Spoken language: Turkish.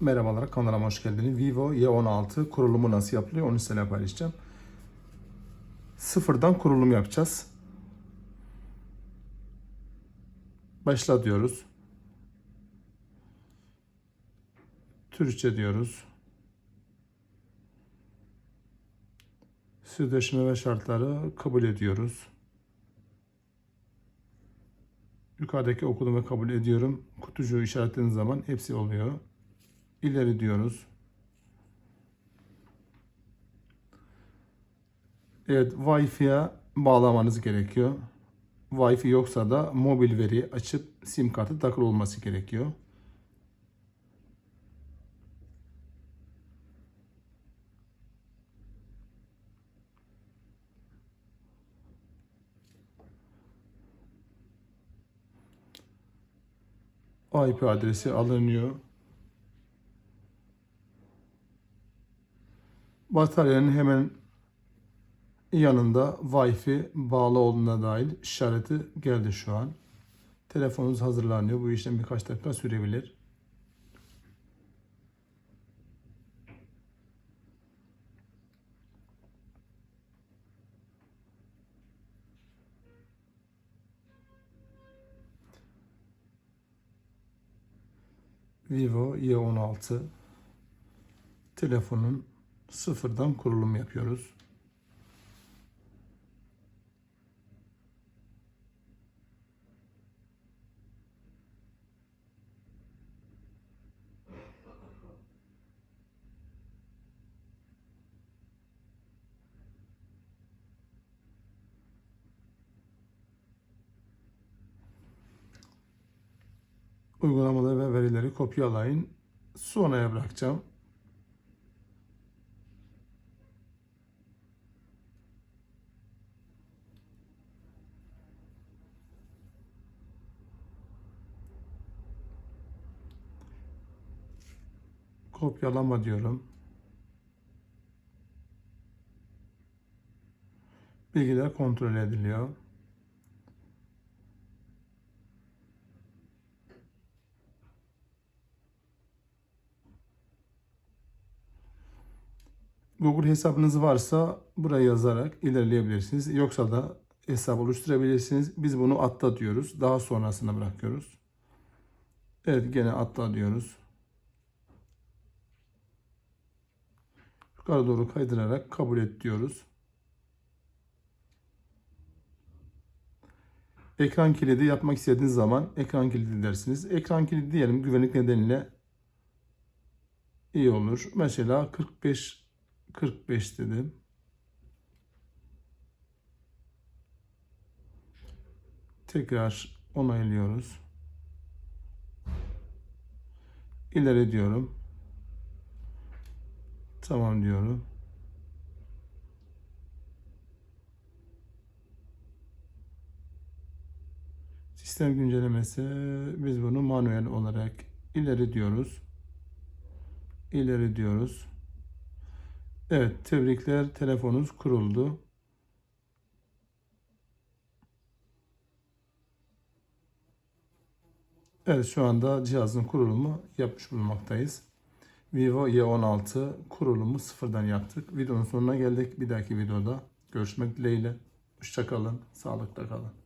Merhabalar kanalıma hoş geldiniz. Vivo Y16 kurulumu nasıl yapılıyor onu sizinle paylaşacağım. Sıfırdan kurulum yapacağız. Başla diyoruz. Türkçe diyoruz. Sözleşme ve şartları kabul ediyoruz. Yukarıdaki okudum ve kabul ediyorum. Kutucuğu işaretlediğiniz zaman hepsi oluyor. İleri diyoruz. Evet, Wi-Fi'ye bağlamanız gerekiyor. Wi-Fi yoksa da mobil veri açıp sim kartı takılı olması gerekiyor. IP adresi alınıyor. Bataryanın hemen yanında Wi-Fi bağlı olduğuna dair işareti geldi şu an. Telefonunuz hazırlanıyor. Bu işlem birkaç dakika sürebilir. Vivo Y16 telefonun sıfırdan kurulum yapıyoruz. Uygulamaları ve verileri kopyalayın. Sonraya bırakacağım. Kopyalama diyorum. Bilgiler kontrol ediliyor. Google hesabınız varsa buraya yazarak ilerleyebilirsiniz. Yoksa da hesap oluşturabilirsiniz. Biz bunu atla diyoruz. Daha sonrasına bırakıyoruz. Evet gene atla diyoruz. Yukarı doğru kaydırarak kabul et diyoruz. Ekran kilidi yapmak istediğiniz zaman ekran kilidi dersiniz. Ekran kilidi diyelim güvenlik nedeniyle iyi olur. Mesela 45 45 dedim. Tekrar onaylıyoruz. İleri diyorum. Tamam diyorum. Sistem güncellemesi biz bunu manuel olarak ileri diyoruz. İleri diyoruz. Evet, tebrikler. Telefonunuz kuruldu. Evet, şu anda cihazın kurulumu yapmış bulunmaktayız. Vivo Y16 kurulumu sıfırdan yaptık. Videonun sonuna geldik. Bir dahaki videoda görüşmek dileğiyle. Hoşçakalın, sağlıkla kalın.